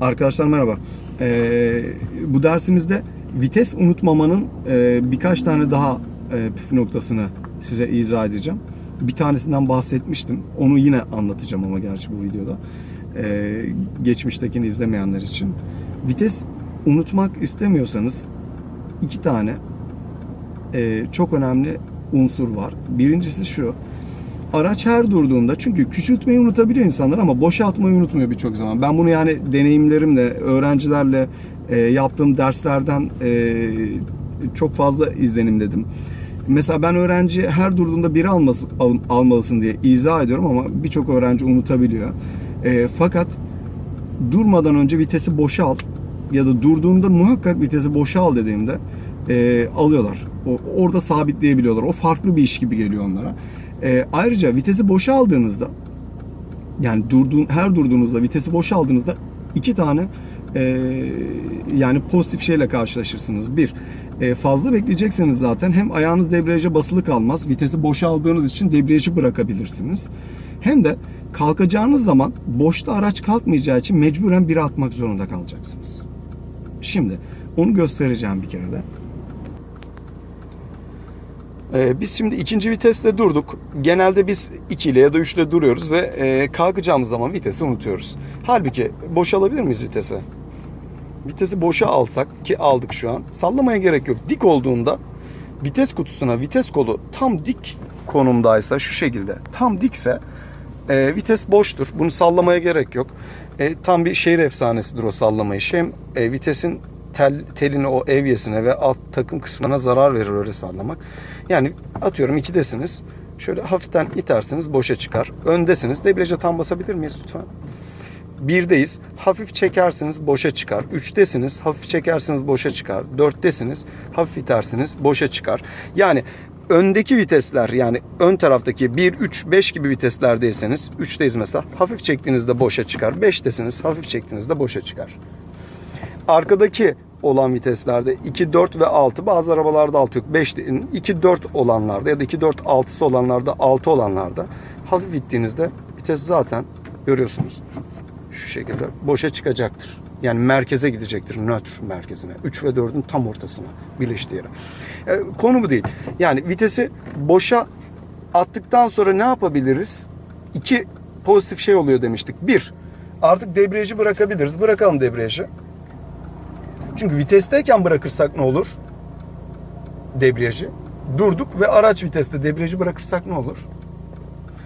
Arkadaşlar merhaba. Ee, bu dersimizde vites unutmamanın e, birkaç tane daha e, püf noktasını size izah edeceğim. Bir tanesinden bahsetmiştim. Onu yine anlatacağım ama gerçi bu videoda. Ee, geçmiştekini izlemeyenler için. Vites unutmak istemiyorsanız iki tane e, çok önemli unsur var. Birincisi şu. Araç her durduğunda çünkü küçültmeyi unutabiliyor insanlar ama boşaltmayı unutmuyor birçok zaman. Ben bunu yani deneyimlerimle, öğrencilerle e, yaptığım derslerden e, çok fazla izlenimledim. Mesela ben öğrenci her durduğunda biri alması, al- almalısın diye izah ediyorum ama birçok öğrenci unutabiliyor. E, fakat durmadan önce vitesi boşa al ya da durduğunda muhakkak vitesi boşa al dediğimde e, alıyorlar. O, orada sabitleyebiliyorlar. O farklı bir iş gibi geliyor onlara. E, ayrıca vitesi boşa aldığınızda yani durduğun her durduğunuzda vitesi boşa aldığınızda iki tane e, yani pozitif şeyle karşılaşırsınız. Bir, e, fazla bekleyecekseniz zaten hem ayağınız debriyaja basılı kalmaz. Vitesi boşa aldığınız için debriyajı bırakabilirsiniz. Hem de kalkacağınız zaman boşta araç kalkmayacağı için mecburen biri atmak zorunda kalacaksınız. Şimdi onu göstereceğim bir kere de. Ee, biz şimdi ikinci viteste durduk. Genelde biz 2 ile ya da 3 ile duruyoruz ve e, kalkacağımız zaman vitesi unutuyoruz. Halbuki boşalabilir miyiz vitese? Vitesi boşa alsak ki aldık şu an. Sallamaya gerek yok. Dik olduğunda vites kutusuna vites kolu tam dik konumdaysa şu şekilde tam dikse e, vites boştur. Bunu sallamaya gerek yok. E, tam bir şehir efsanesidir o sallamayı. Hem e, vitesin tel, telini o evyesine ve alt takım kısmına zarar verir öyle sallamak. Yani atıyorum ikidesiniz. Şöyle hafiften itersiniz boşa çıkar. Öndesiniz. Debriyaja tam basabilir miyiz lütfen? Birdeyiz. Hafif çekersiniz boşa çıkar. Üçtesiniz. Hafif çekersiniz boşa çıkar. Dörttesiniz. Hafif itersiniz boşa çıkar. Yani öndeki vitesler yani ön taraftaki 1, 3, 5 gibi viteslerdeyseniz 3'teyiz mesela. Hafif çektiğinizde boşa çıkar. 5'tesiniz. Hafif çektiğinizde boşa çıkar. Arkadaki olan viteslerde 2, 4 ve 6 bazı arabalarda 6 yok. 5 2, 4 olanlarda ya da 2, 4, 6'sı olanlarda 6 olanlarda hafif ittiğinizde vites zaten görüyorsunuz şu şekilde boşa çıkacaktır. Yani merkeze gidecektir. Nötr merkezine. 3 ve 4'ün tam ortasına birleştiği yere. E, konu bu değil. Yani vitesi boşa attıktan sonra ne yapabiliriz? İki pozitif şey oluyor demiştik. Bir, artık debriyajı bırakabiliriz. Bırakalım debriyajı. Çünkü vitesteyken bırakırsak ne olur? Debriyajı. Durduk ve araç viteste debriyajı bırakırsak ne olur?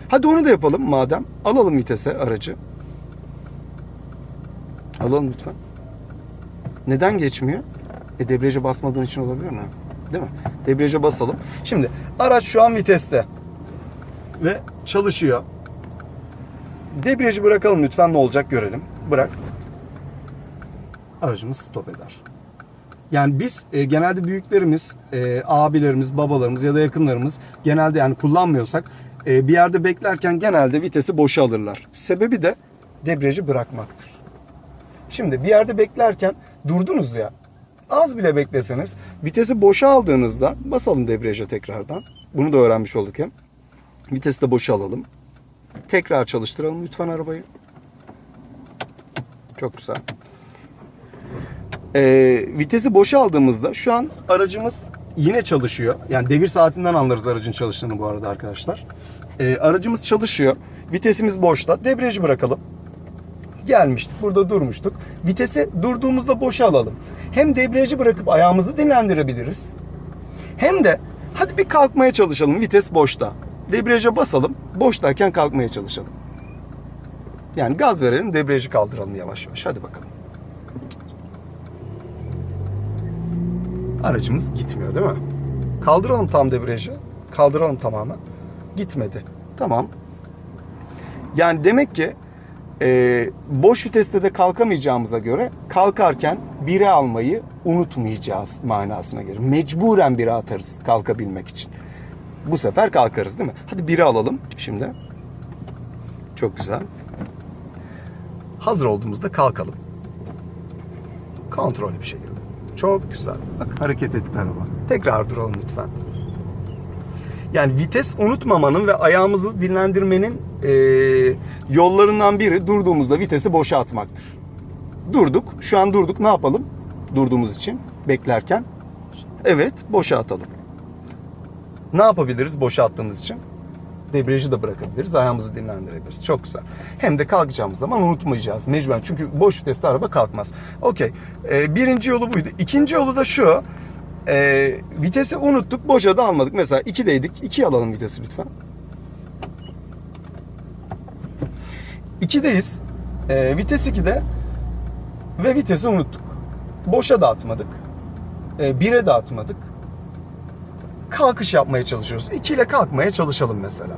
Hadi onu da yapalım madem. Alalım vitese aracı. Alalım lütfen. Neden geçmiyor? E debriyaja basmadığın için olabilir mi? Değil mi? Debriyaja basalım. Şimdi araç şu an viteste. Ve çalışıyor. Debriyajı bırakalım lütfen ne olacak görelim. Bırak. Aracımız stop eder. Yani biz e, genelde büyüklerimiz, e, abilerimiz, babalarımız ya da yakınlarımız genelde yani kullanmıyorsak e, bir yerde beklerken genelde vitesi boşa alırlar. Sebebi de debriyajı bırakmaktır. Şimdi bir yerde beklerken durdunuz ya az bile bekleseniz vitesi boşa aldığınızda basalım debriyaja tekrardan. Bunu da öğrenmiş olduk hem. Vitesi de boşa alalım. Tekrar çalıştıralım lütfen arabayı. Çok güzel. Ee, vitesi boşa aldığımızda şu an aracımız yine çalışıyor. Yani devir saatinden anlarız aracın çalıştığını bu arada arkadaşlar. Ee, aracımız çalışıyor. Vitesimiz boşta. Debriyajı bırakalım gelmiştik. Burada durmuştuk. Vitesi durduğumuzda boşa alalım. Hem debriyajı bırakıp ayağımızı dinlendirebiliriz. Hem de hadi bir kalkmaya çalışalım. Vites boşta. Debriyaja basalım. Boştayken kalkmaya çalışalım. Yani gaz verelim, debriyajı kaldıralım yavaş yavaş. Hadi bakalım. Aracımız gitmiyor değil mi? Kaldıralım tam debriyajı. Kaldıralım tamamen. Gitmedi. Tamam. Yani demek ki e, boş viteste de kalkamayacağımıza göre kalkarken biri almayı unutmayacağız manasına gelir. Mecburen biri atarız kalkabilmek için. Bu sefer kalkarız değil mi? Hadi biri alalım şimdi. Çok güzel. Hazır olduğumuzda kalkalım. Kontrollü bir şekilde. Çok güzel. Bak hareket etti araba. Tekrar duralım lütfen. Yani vites unutmamanın ve ayağımızı dinlendirmenin e, yollarından biri durduğumuzda vitesi boşa atmaktır. Durduk. Şu an durduk. Ne yapalım? Durduğumuz için beklerken. Evet, boşa atalım. Ne yapabiliriz boşa attığımız için? Debriyajı da bırakabiliriz, ayağımızı dinlendirebiliriz. Çok güzel. Hem de kalkacağımız zaman unutmayacağız mecburen. Çünkü boş viteste araba kalkmaz. Okey. Ee, birinci yolu buydu. İkinci yolu da şu. Ee, vitesi unuttuk, boşa da almadık. Mesela 2'deydik. 2'ye alalım vitesi lütfen. 2'deyiz. Ee, vites 2'de ve vitesi unuttuk. Boşa da atmadık. 1'e de atmadık. Kalkış yapmaya çalışıyoruz. 2 ile kalkmaya çalışalım mesela.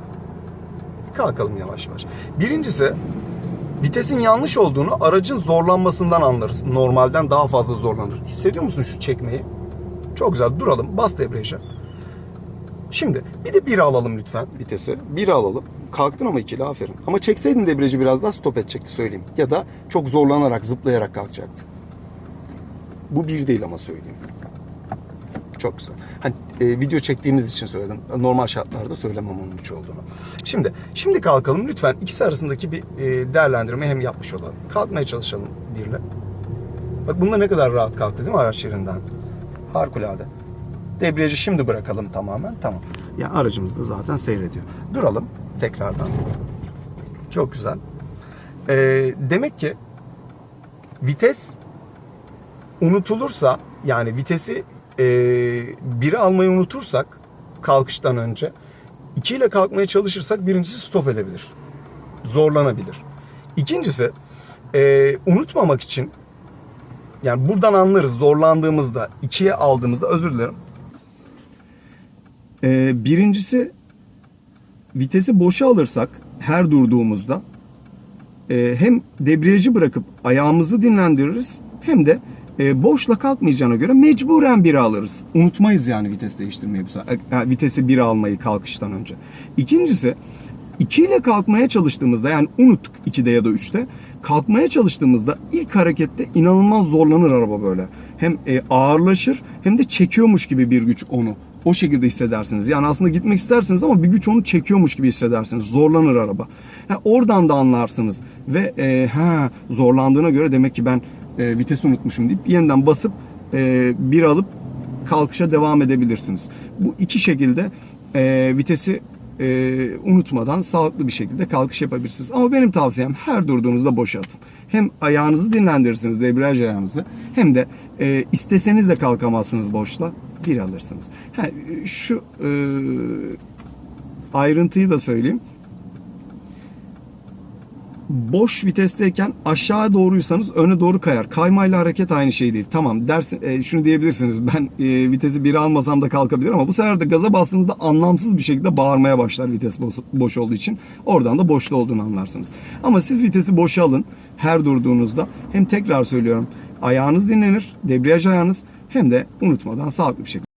Kalkalım yavaş yavaş. Birincisi vitesin yanlış olduğunu aracın zorlanmasından anlarız. Normalden daha fazla zorlanır. Hissediyor musun şu çekmeyi? Çok güzel. Duralım. Bas debriyaja. Şimdi bir de 1 alalım lütfen vitesi. 1 alalım. Kalktın ama ikili aferin. Ama çekseydin debriyajı biraz daha stop edecekti söyleyeyim. Ya da çok zorlanarak, zıplayarak kalkacaktı. Bu bir değil ama söyleyeyim. Çok güzel. Hani e, video çektiğimiz için söyledim. Normal şartlarda söylemem onun için olduğunu. Şimdi, şimdi kalkalım lütfen. İkisi arasındaki bir e, değerlendirme hem yapmış olalım. Kalkmaya çalışalım birle. Bak bunda ne kadar rahat kalktı değil mi araç yerinden? Harikulade. Debriyajı şimdi bırakalım tamamen. Tamam. Ya aracımız da zaten seyrediyor. Duralım tekrardan. Çok güzel. Ee, demek ki vites unutulursa yani vitesi e, biri almayı unutursak kalkıştan önce iki ile kalkmaya çalışırsak birincisi stop edebilir. Zorlanabilir. İkincisi e, unutmamak için yani buradan anlarız zorlandığımızda ikiye aldığımızda özür dilerim. Ee, birincisi vitesi boşa alırsak her durduğumuzda e, hem debriyajı bırakıp ayağımızı dinlendiririz hem de e, boşla kalkmayacağına göre mecburen biri alırız. Unutmayız yani vites değiştirmeyi bu sefer. Vitesi bir almayı kalkıştan önce. İkincisi 2 ile kalkmaya çalıştığımızda yani unuttuk 2'de ya da 3'te kalkmaya çalıştığımızda ilk harekette inanılmaz zorlanır araba böyle. Hem e, ağırlaşır hem de çekiyormuş gibi bir güç onu. O şekilde hissedersiniz. Yani aslında gitmek istersiniz ama bir güç onu çekiyormuş gibi hissedersiniz. Zorlanır araba. Ha, oradan da anlarsınız. Ve e, ha zorlandığına göre demek ki ben e, vitesi unutmuşum deyip yeniden basıp e, bir alıp kalkışa devam edebilirsiniz. Bu iki şekilde e, vitesi e, unutmadan sağlıklı bir şekilde kalkış yapabilirsiniz. Ama benim tavsiyem her durduğunuzda boşa atın. Hem ayağınızı dinlendirirsiniz, debriyaj ayağınızı hem de e, isteseniz de kalkamazsınız boşla bir alırsınız. Ha, şu e, ayrıntıyı da söyleyeyim. Boş vitesteyken aşağı doğruysanız öne doğru kayar. Kaymayla hareket aynı şey değil. Tamam dersin e, şunu diyebilirsiniz. Ben e, vitesi bir almasam da kalkabilir ama bu sefer de gaza bastığınızda anlamsız bir şekilde bağırmaya başlar vites boş, boş olduğu için. Oradan da boşta olduğunu anlarsınız. Ama siz vitesi boşa alın her durduğunuzda. Hem tekrar söylüyorum ayağınız dinlenir, debriyaj ayağınız hem de unutmadan sağlıklı bir şekilde